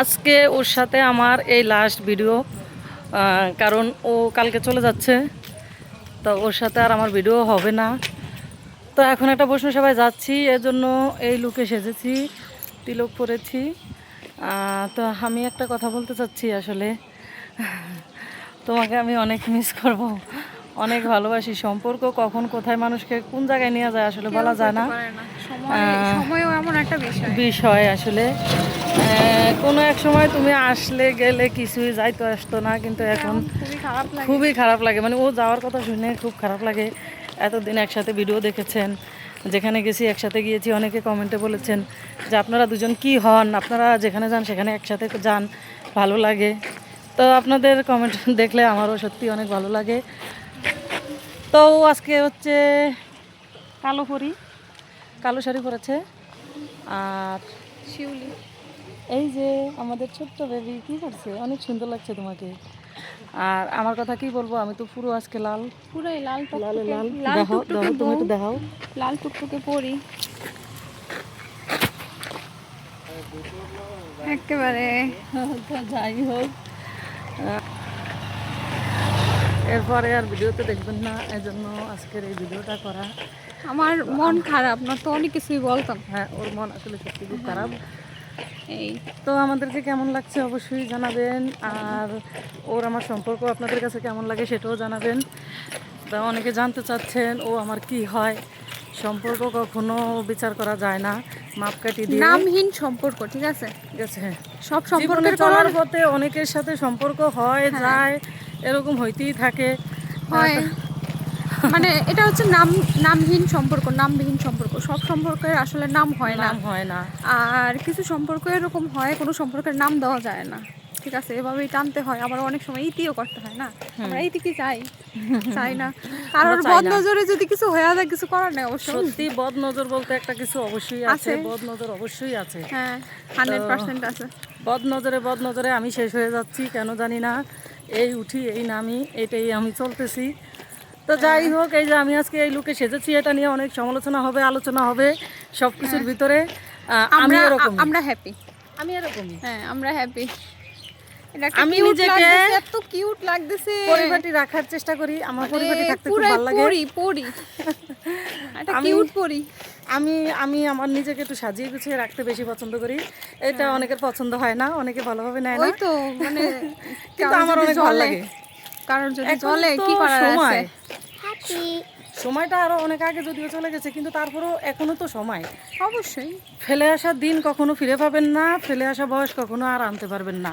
আজকে ওর সাথে আমার এই লাস্ট ভিডিও কারণ ও কালকে চলে যাচ্ছে, তো ওর সাথে আর আমার ভিডিও হবে না। তো এখন একটা বৈষ্ণব সবাই যাচ্ছি এর জন্য এই লুকে সেজেছি, তিলক পরেছি। তো আমি একটা কথা বলতে চাচ্ছি আসলে। তোমাকে আমি অনেক মিস করব। অনেক ভালোবাসি। সম্পর্ক কখন কোথায় মানুষকে কোন জায়গায় নিয়ে যায় আসলে বলা যায় না। সময়ও এমন একটা বিষয়। বিষয় আসলে। কোনো এক সময় তুমি আসলে গেলে কিছুই যাইতো আসতো না কিন্তু এখন খুবই খুবই খারাপ লাগে। মানে ও যাওয়ার কথা শুনে খুব খারাপ লাগে। এতদিন একসাথে ভিডিও দেখেছেন যেখানে গেছি একসাথে গিয়েছি অনেকে কমেন্টে বলেছেন যে আপনারা দুজন কি হন? আপনারা যেখানে যান সেখানে একসাথে যান ভালো লাগে। তো আপনাদের কমেন্ট দেখলে আমারও সত্যি অনেক ভালো লাগে। তো আজকে হচ্ছে কালো পরি কালো শাড়ি পরেছে। আর শিউলি। এই যে আমাদের ছোট্ট বেবি কি করছে? অনেক সুন্দর লাগছে তোমাকে। আর আমার কথা কি বলব? আমি তো পুরো আজকে লাল। পুরাই লাল লালে লাল। লাল দেখো দেখো তুমি একটু দেখাও। লাল টুকটুকে পরি। একেবারে। যাই হোক। এরপরে আর ভিডিওতে দেখবেন না এই জন্য আজকের এই ভিডিওটা করা। আমার মন খারাপ না তো অনেক কিছুই বলতাম। হ্যাঁ ওর মন আসলে সত্যি খুব খারাপ। এই। তো আমাদেরকে কেমন লাগছে অবশ্যই জানাবেন আর ওর আমার সম্পর্ক আপনাদের কাছে কেমন লাগে সেটাও জানাবেন। তা অনেকে জানতে চাচ্ছেন ও আমার কি হয়। সম্পর্ক কখনো বিচার করা যায় না। মাপকাঠি দিয়ে। নামহীন সম্পর্ক ঠিক আছে? গেছে সব জীবনে সম্পর্কের চলার পথে অনেকের সাথে সম্পর্ক হয় যায় এরকম হইতেই থাকে। হয়। মানে এটা হচ্ছে নাম নামহীন সম্পর্ক নামবিহীন সম্পর্ক। সব সম্পর্কের আসলে নাম হয় না। নাম হয় না। আর কিছু সম্পর্ক এরকম হয় কোনো সম্পর্কের নাম দেওয়া যায় না। ঠিক আছে এভাবেই টানতে হয়। আবার অনেক সময় ইতিও করতে হয় না। আমরা ইতি কি চাই? চাই না। কারোর বদ নজরে যদি কিছু হয়ে যায় কিছু করার নেই অবশ্য। সত্যি বদ নজর বলতে একটা কিছু অবশ্যই আছে। বদ নজর অবশ্যই আছে। হ্যাঁ হান্ড্রেড পার্সেন্ট আছে। বদ নজরে বদ নজরে আমি শেষ হয়ে যাচ্ছি কেন জানি না। এই উঠি এই নামি এটাই আমি চলতেছি। তো যাই হোক এই যে আমি আজকে এই লুকে সেজেছি এটা নিয়ে অনেক সমালোচনা হবে আলোচনা হবে সব কিছুর ভিতরে। আহ, আমি আমরা আমরা হ্যাপি আমি এরকমই। হ্যাঁ আমরা হ্যাপি আমি আমি নিজেকে- এত কিউট লাগতেছে। পরিপাটি রাখার চেষ্টা করি আমার পরিপাটি থাকতে খুব ভালো লাগে। পরি পরি। এটা আমি- কিউট পরি। আমি আমি আমার নিজেকে একটু সাজিয়ে গুছিয়ে রাখতে বেশি পছন্দ করি। এটা অনেকের পছন্দ হয় না অনেকে ভালোভাবে নেয় না। ওই তো মানে কিন্তু আমার অনেক ভালো লাগে। কারোর যদি তো কি করার। আছে? সময়টা আরও অনেক আগে যদিও চলে গেছে কিন্তু তারপরেও এখনও তো সময়। অবশ্যই। ফেলে আসা দিন কখনো ফিরে পাবেন না ফেলে আসা বয়স কখনো আর আনতে পারবেন না।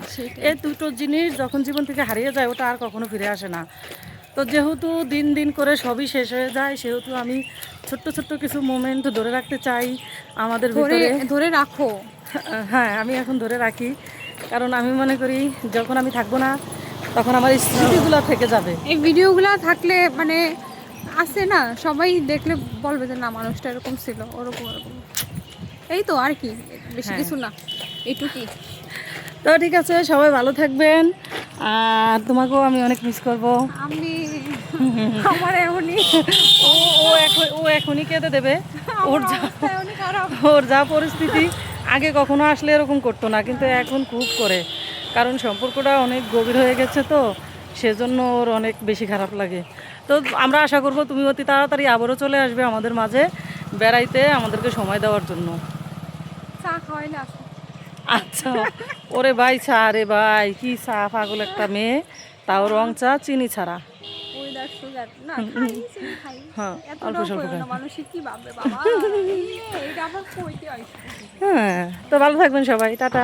এই দুটো জিনিস যখন জীবন থেকে হারিয়ে যায় ওটা আর কখনো ফিরে আসে না। তো যেহেতু দিন দিন করে সবই শেষ হয়ে যায় সেহেতু আমি ছোট্ট ছোট্ট কিছু মোমেন্ট ধরে রাখতে চাই আমাদের ধরে ভিতরে। ধরে রাখো। হ্যাঁ আমি এখন ধরে রাখি। কারণ আমি মনে করি যখন আমি থাকব না তখন আমার এই স্মৃতিগুলো থেকে যাবে। এই ভিডিওগুলো থাকলে মানে আছে না সবাই দেখলে বলবে যে না মানুষটা এরকম ছিল ওরকম ওরকম। এই তো আর কি বেশি হ্যাঁ। কিছু না। এইটুকুই। তো ঠিক আছে সবাই ভালো থাকবেন। আর তোমাকেও আমি অনেক মিস করব। আমি আমার এমনই। ও ও এখন ও এখনই কেঁদে দেবে। ওর যা ওর যা পরিস্থিতি আগে কখনো আসলে এরকম করতো না কিন্তু এখন খুব করে। কারণ সম্পর্কটা অনেক গভীর হয়ে গেছে তো সেজন্য ওর অনেক বেশি খারাপ লাগে। তো আমরা আশা করব তুমি অতি তাড়াতাড়ি আবারও চলে আসবে আমাদের মাঝে বেড়াইতে আমাদেরকে সময় দেওয়ার জন্য। চা খাওয়াই না আচ্ছা ওরে ভাই চা রে ভাই কি চা পাগল একটা মেয়ে তাও রং চা চিনি ছাড়া। হ্যাঁ অল্প স্বল্প হ্যাঁ তো ভালো থাকবেন সবাই টাটা।